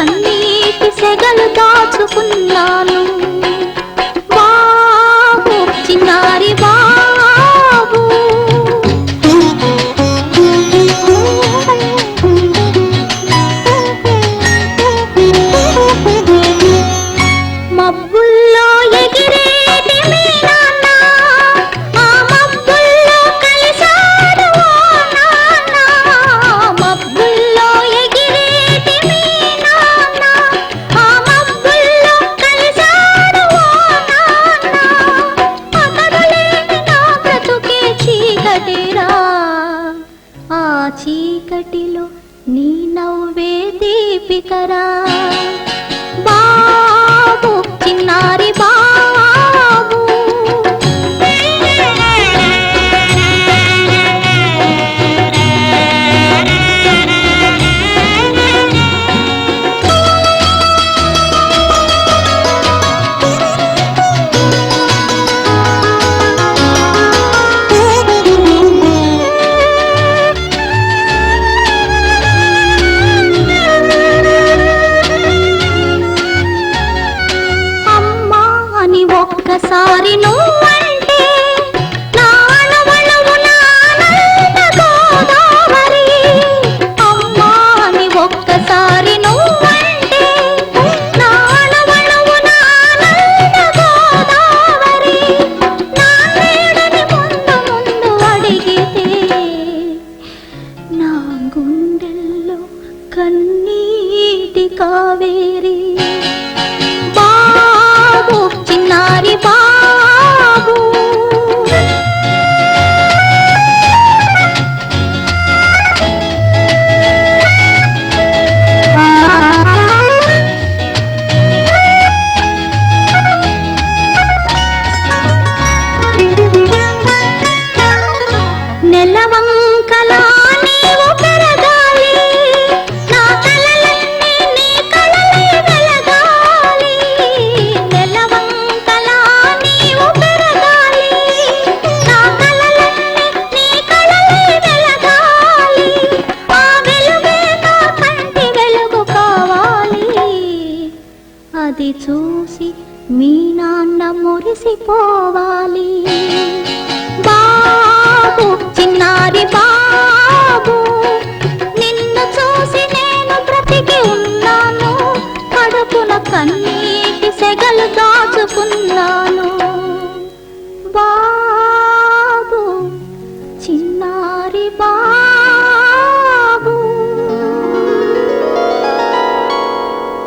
కన్నీటి సెగలు దాచుకున్నాను. చీకటిలో నీ నవ్వే దీపికరా. బాబు చిన్నారి బా కన్నీటి కావేరీ అది చూసి మీ నాన్న మురిసిపోవాలి. బాబు చిన్నారి బాబు నిన్ను చూసి నేను బ్రతికి ఉన్నాను. కడుపున కన్నీటి సెగలు దాచుకున్నా